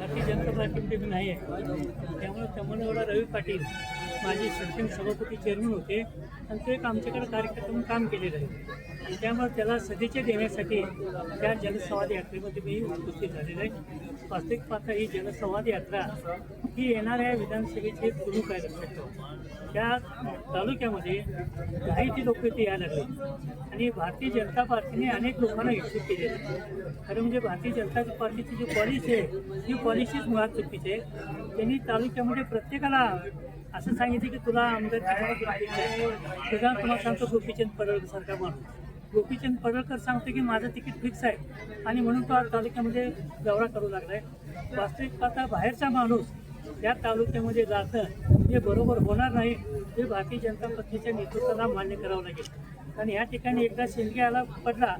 भारतीय जनता पार्टीमध्ये मी नाही आहे. त्यामुळे तमनगौडा रवी पाटील माझे शिक्षण सभापती चेअरमन होते. आणि ते एक आमच्याकडे कार्यकर्ता म्हणून काम केलेलं आहे. त्यामुळे त्याला सदिच्छा देण्यासाठी त्या जनसंवाद यात्रेमध्ये मी उपस्थित झालेलो आहे. वास्तविक पात्र ही जनसंवाद यात्रा ही येणाऱ्या विधानसभेची प्रमुख आहे लक्षात त्या तालुक्यामध्ये काहीची लोक ते यायला लागले. आणि भारतीय जनता पार्टीने अनेक लोकांना इच्छुक केले आहे. खरं म्हणजे भारतीय जनता पार्टीची जी पॉलिसी आहे ही पॉलिसीच मुळात चुकीची आहे. त्यांनी तालुक्यामध्ये प्रत्येकाला असं सांगितलं की तुला आमदार तुझा तुम्हाला सांगतो गोपीचंद पडळकर सारखा माणूस. गोपीचंद पडळकर सांगते की माझं तिकीट फिक्स आहे. आणि म्हणून तो आज तालुक्यामध्ये दौरा करू लागलाय. वास्तविक पाहता बाहेरचा माणूस या तालुक्यामध्ये जातं हे बरोबर होणार नाही हे भारतीय जनता पक्षाच्या नेतृत्वाला मान्य करावं लागेल. आणि या ठिकाणी एकदा शेंडगे आला पडला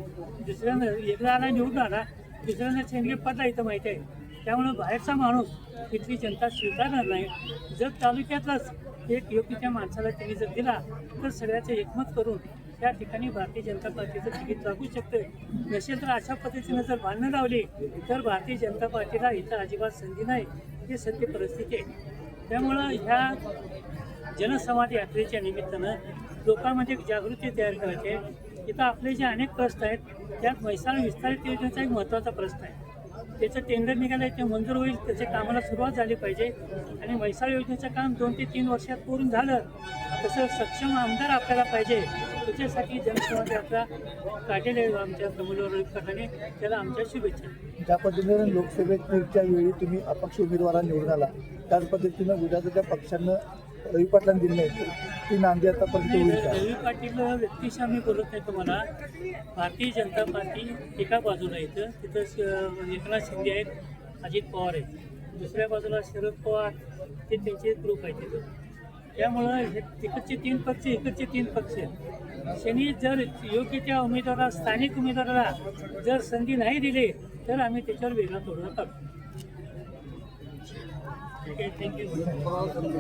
दुसऱ्यानं एकदा आला निवडून आला दुसऱ्यांदा शेंडगे पडला इथं माहिती आहे. त्यामुळे बाहेरचा माणूस इथली जनता स्वीकारणार नाही. जर तालुक्यातलाच एक योग्य माणसाला त्यांनी जर दिला तर सगळ्याचं एकमत करून त्या ठिकाणी भारतीय जनता पार्टीचं तिकीट लागू शकतं. नसेल तर अशा पद्धतीनं जर भांडणं लावली तर भारतीय जनता पार्टीला इथं अजिबात संधी नाही. ही सत्य परिस्थिती आहे. त्यामुळं ह्या जनसंवाद यात्रेच्या निमित्तानं लोकांमध्ये एक जागृती तयार करायची आहे. इथं आपले जे अनेक प्रश्न आहेत त्यात म्हैसाळ विस्तारित योजनेचा एक महत्त्वाचा प्रश्न आहे. त्याचं टेंडर निघालं आहे ते मंजूर होईल त्याच्या कामाला सुरुवात झाली पाहिजे. आणि म्हैसाळ योजनेचं काम दोन ते तीन वर्षात पूर्ण झालं तसं सक्षम आमदार आपल्याला पाहिजे. त्याच्यासाठी जनसंवाद यात्रा काढलेली आमच्या कमलवर त्याला आमच्या शुभेच्छा. ज्या पद्धतीनं लोकसभेच्या वेळी तुम्ही अपक्ष उमेदवारांना निवडून आला त्याच पद्धतीनं विधानसभा पक्षानं रवी पाटलांना दिली नाही. ती नांदी आतापर्यंत नाही, होईल का रवी पाटील व्यक्तिशः मी बोलत नाही तुम्हाला. भारतीय जनता पार्टी एका बाजूला येतं तिथं श- एकनाथ शिंदे आहेत अजित पवार आहेत. दुसऱ्या बाजूला शरद पवार ते त्यांचे ग्रुप आहेत तिथं. त्यामुळं हे तिकडचे तीन पक्ष इकडचे तीन पक्ष त्यांनी जर योग्य त्या उमेदवाराला स्थानिक उमेदवाराला जर संधी नाही दिली तर आम्ही त्याच्यावर वेगळा तोडगा काढू. ठीक आहे थँक्यू